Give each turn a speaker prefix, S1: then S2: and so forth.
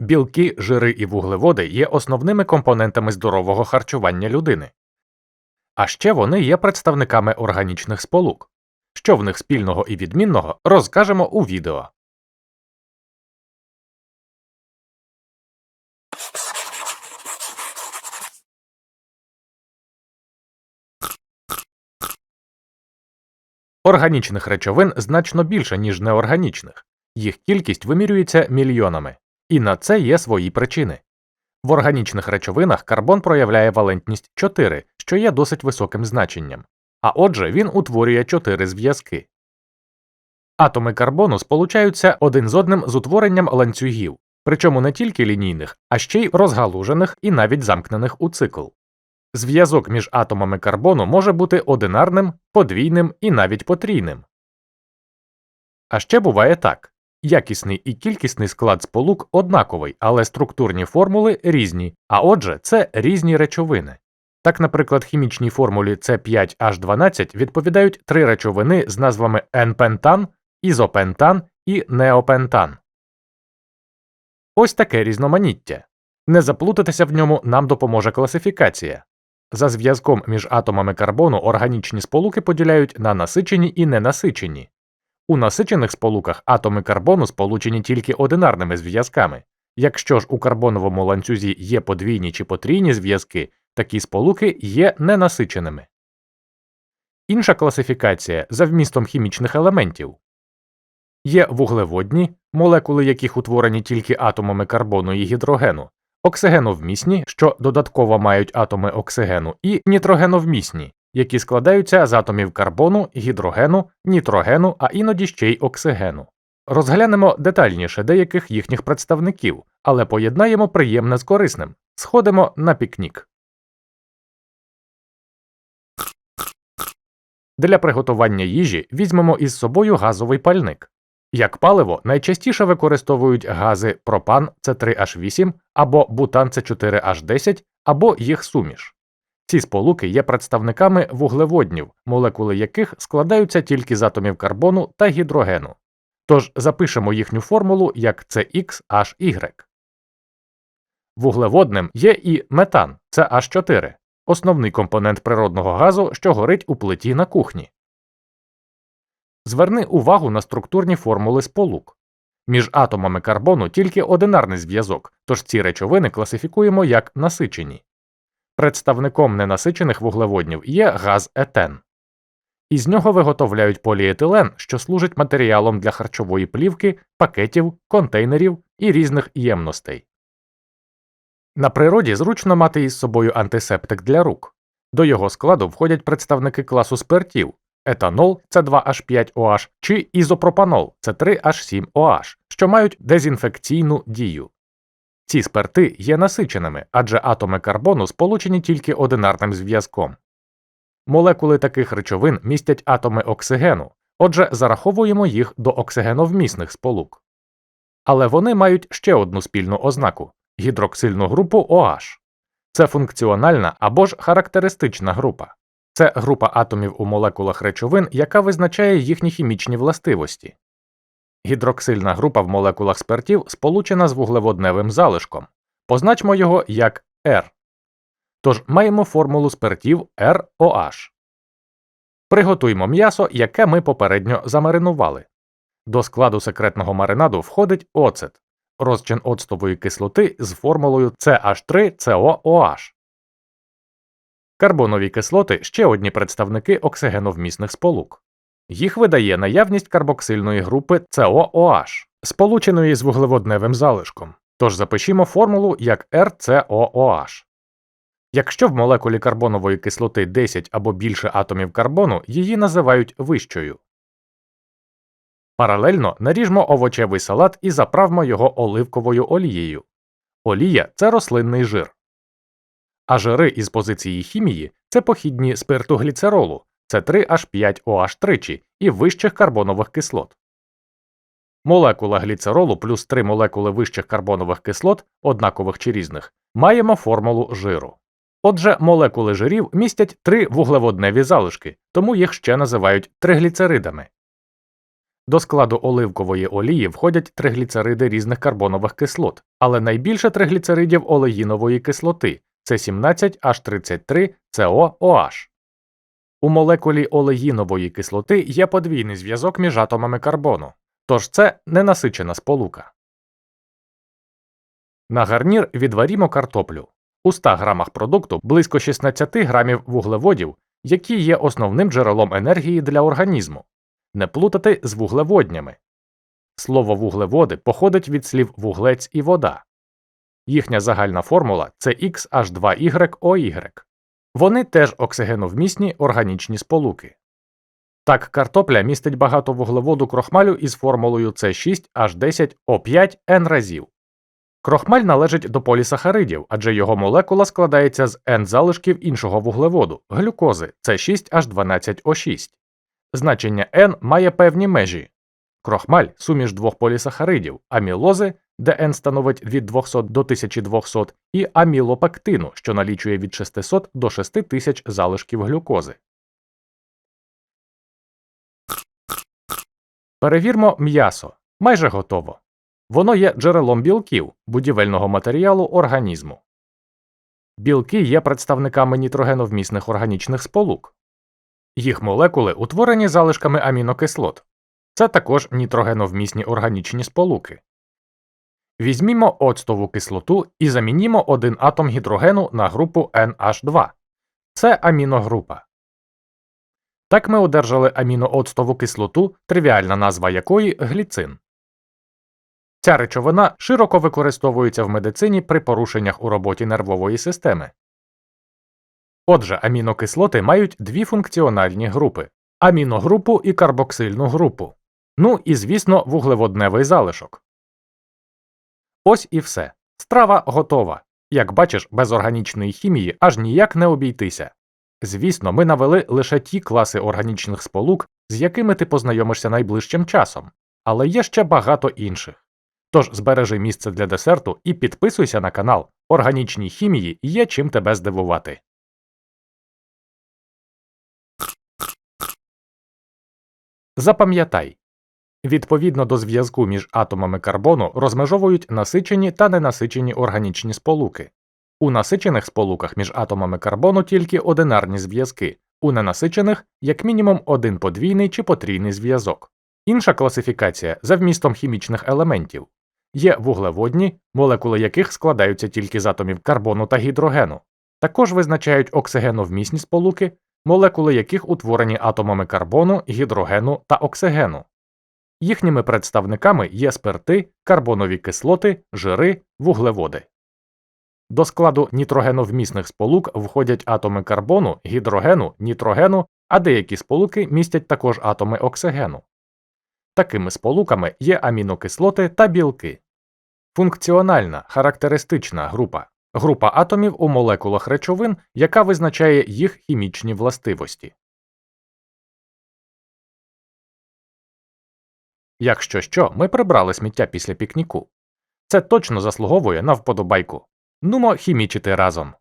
S1: Білки, жири і вуглеводи є основними компонентами здорового харчування людини. А ще вони є представниками органічних сполук. Що в них спільного і відмінного, розкажемо у відео. Органічних речовин значно більше, ніж неорганічних. Їх кількість вимірюється мільйонами. І на це є свої причини. В органічних речовинах карбон проявляє валентність 4, що є досить високим значенням. А отже, він утворює 4 зв'язки. Атоми карбону сполучаються один з одним з утворенням ланцюгів, причому не тільки лінійних, а ще й розгалужених і навіть замкнених у цикл. Зв'язок між атомами карбону може бути одинарним, подвійним і навіть потрійним. А ще буває так якісний і кількісний склад сполук однаковий, але структурні формули різні, а отже, це різні речовини. Так, наприклад, хімічній формулі С5H12 відповідають три речовини з назвами енпентан, ізопентан і неопентан. Ось таке різноманіття. Не заплутатися в ньому нам допоможе класифікація. За зв'язком між атомами карбону органічні сполуки поділяють на насичені і ненасичені. У насичених сполуках атоми карбону сполучені тільки одинарними зв'язками. Якщо ж у карбоновому ланцюзі є подвійні чи потрійні зв'язки, такі сполуки є ненасиченими. Інша класифікація за вмістом хімічних елементів є вуглеводні, молекули яких утворені тільки атомами карбону і гідрогену, оксигеновмісні, що додатково мають атоми оксигену, і нітрогеновмісні, які складаються з атомів карбону, гідрогену, нітрогену, а іноді ще й оксигену. Розглянемо детальніше деяких їхніх представників, але поєднаємо приємне з корисним. Сходимо на пікнік. Для приготування їжі візьмемо із собою газовий пальник. Як паливо найчастіше використовують гази пропан С3H8 або бутан С4H10 або їх суміш. Ці сполуки є представниками вуглеводнів, молекули яких складаються тільки з атомів карбону та гідрогену. Тож запишемо їхню формулу як CXHY. Вуглеводним є і метан CH4, основний компонент природного газу, що горить у плиті на кухні. Зверни увагу на структурні формули сполук. Між атомами карбону тільки одинарний зв'язок, тож ці речовини класифікуємо як насичені. Представником ненасичених вуглеводнів є газ етен. Із нього виготовляють поліетилен, що служить матеріалом для харчової плівки, пакетів, контейнерів і різних ємностей. На природі зручно мати із собою антисептик для рук. До його складу входять представники класу спиртів етанол С2H5OH чи ізопропанол С3H7OH, що мають дезінфекційну дію. Ці спирти є насиченими, адже атоми карбону сполучені тільки одинарним зв'язком. Молекули таких речовин містять атоми оксигену, отже, зараховуємо їх до оксигеновмісних сполук. Але вони мають ще одну спільну ознаку гідроксильну групу OH. Це функціональна або ж характеристична група. Це група атомів у молекулах речовин, яка визначає їхні хімічні властивості. Гідроксильна група в молекулах спиртів сполучена з вуглеводневим залишком. Позначмо його як R. Тож маємо формулу спиртів ROH. Приготуймо м'ясо, яке ми попередньо замаринували. До складу секретного маринаду входить оцет, розчин оцтової кислоти з формулою CH3COOH. Карбонові кислоти ще одні представники оксигеновмісних сполук. Їх видає наявність карбоксильної групи COOH, сполученої з вуглеводневим залишком, тож запишімо формулу як RCOOH. Якщо в молекулі карбонової кислоти 10 або більше атомів карбону, її називають вищою. Паралельно наріжмо овочевий салат і заправмо його оливковою олією. Олія це рослинний жир. А жири із позиції хімії це похідні спиртогліцеролу, це 3H5OH тричі і вищих карбонових кислот. Молекула гліцеролу плюс 3 молекули вищих карбонових кислот, однакових чи різних, маємо формулу жиру. Отже, молекули жирів містять три вуглеводневі залишки, тому їх ще називають тригліцеридами. До складу оливкової олії входять тригліцериди різних карбонових кислот, але найбільше тригліцеридів олеїнової кислоти це 17H33 COOH. У молекулі олеїнової кислоти є подвійний зв'язок між атомами карбону, тож це ненасичена сполука. На гарнір відварімо картоплю. У 100 грамах продукту близько 16 грамів вуглеводів, які є основним джерелом енергії для організму. Не плутати з вуглеводнями. Слово вуглеводи походить від слів вуглець і вода. Їхня загальна формула це XH2YOY. Вони теж оксигеновмісні органічні сполуки. Так, картопля містить багато вуглеводу крохмалю із формулою С6H10O5N разів. Крохмаль належить до полісахаридів, адже його молекула складається з N залишків іншого вуглеводу глюкози С6H12O6. Значення N має певні межі. Крохмаль суміш двох полісахаридів, амілози, N становить від 200 до 1200, і амілопектину, що налічує від 600 до 6000 залишків глюкози. Перевірмо м'ясо. Майже готово. Воно є джерелом білків, будівельного матеріалу організму. Білки є представниками нітрогеновмісних органічних сполук. Їх молекули утворені залишками амінокислот. Це також нітрогеновмісні органічні сполуки. Візьмімо оцтову кислоту і замінімо один атом гідрогену на групу NH2. Це аміногрупа. Так ми одержали амінооцтову кислоту, тривіальна назва якої гліцин. Ця речовина широко використовується в медицині при порушеннях у роботі нервової системи. Отже, амінокислоти мають дві функціональні групи аміногрупу і карбоксильну групу. Ну і, звісно, вуглеводневий залишок. Ось і все. Страва готова. Як бачиш, без органічної хімії аж ніяк не обійтися. Звісно, ми навели лише ті класи органічних сполук, з якими ти познайомишся найближчим часом, але є ще багато інших. Тож збережи місце для десерту і підписуйся на канал. Органічній хімії є чим тебе здивувати. Запам'ятай відповідно до зв'язку між атомами карбону розмежовують насичені та ненасичені органічні сполуки. У насичених сполуках між атомами карбону тільки одинарні зв'язки, у ненасичених як мінімум один подвійний чи потрійний зв'язок. Інша класифікація за вмістом хімічних елементів є вуглеводні, молекули яких складаються тільки з атомів карбону та гідрогену. Також визначають оксигеновмісні сполуки, молекули яких утворені атомами карбону, гідрогену та оксигену. Їхніми представниками є спирти, карбонові кислоти, жири, вуглеводи. До складу нітрогеновмісних сполук входять атоми карбону, гідрогену, нітрогену, а деякі сполуки містять також атоми оксигену. Такими сполуками є амінокислоти та білки. Функціональна характеристична група група атомів у молекулах речовин, яка визначає їх хімічні властивості. Якщо що, ми прибрали сміття після пікніку. Це точно заслуговує на вподобайку. Нумо хімічити разом.